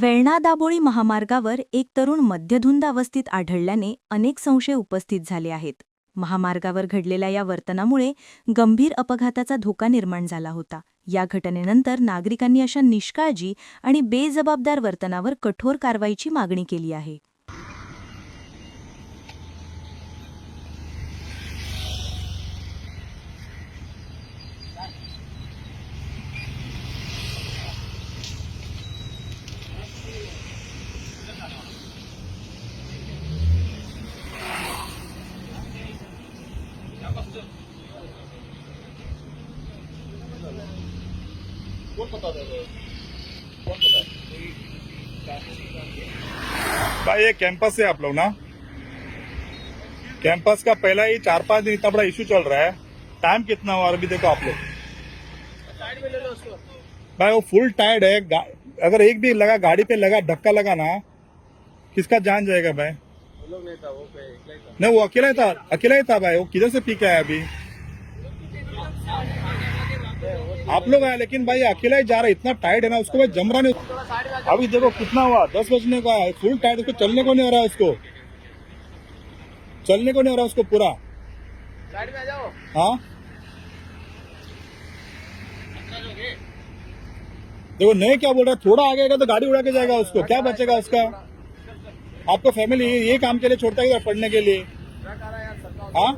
वेळणा दाबोळी महामार्गावर एक तरुण मध्यधुंद अवस्थेत आढळल्याने अनेक संशय उपस्थित झाले आहेत. महामार्गावर घडलेल्या या वर्तनामुळे गंभीर अपघाताचा धोका निर्माण झाला होता. या घटनेनंतर नागरिकांनी अशा निष्काळजी आणि बेजबाबदार वर्तनावर कठोर कारवाईची मागणी केली आहे. भाई ये कैंपस है आप लोग ना? कैंपस का पहला ही चार पाँच दिन इतना बड़ा इशू चल रहा है। टाइम कितना हुआ अभी देखो आप लोग। भाई वो फुल टायर्ड है। अगर एक भी लगा गाड़ी पे लगा धक्का लगा ना किसका जान जाएगा भाई? नहीं वो अकेला ही था अकेला ही था भाई। वो किधर से पी के आया अभी? आप लोग आए लेकिन भाई अकेला ही जा रहा है इतना टायर्ड है ना उसको भाई जम रहा नहीं अभी देखो कितना हुआ दस बजने का है फुल टायर्ड उसको चलने को नहीं हो रहा है उसको। चलने को नहीं हो रहा उसको पूरा। साइड में आ जाओ। हाँ? देखो नहीं क्या बोल रहा है, थोड़ा आगे आएगा तो गाड़ी उड़ा के जाएगा उसको। क्या बचेगा उसका? आपको फैमिली ये काम के लिए छोड़ता है पढ़ने के लिए? हाँ?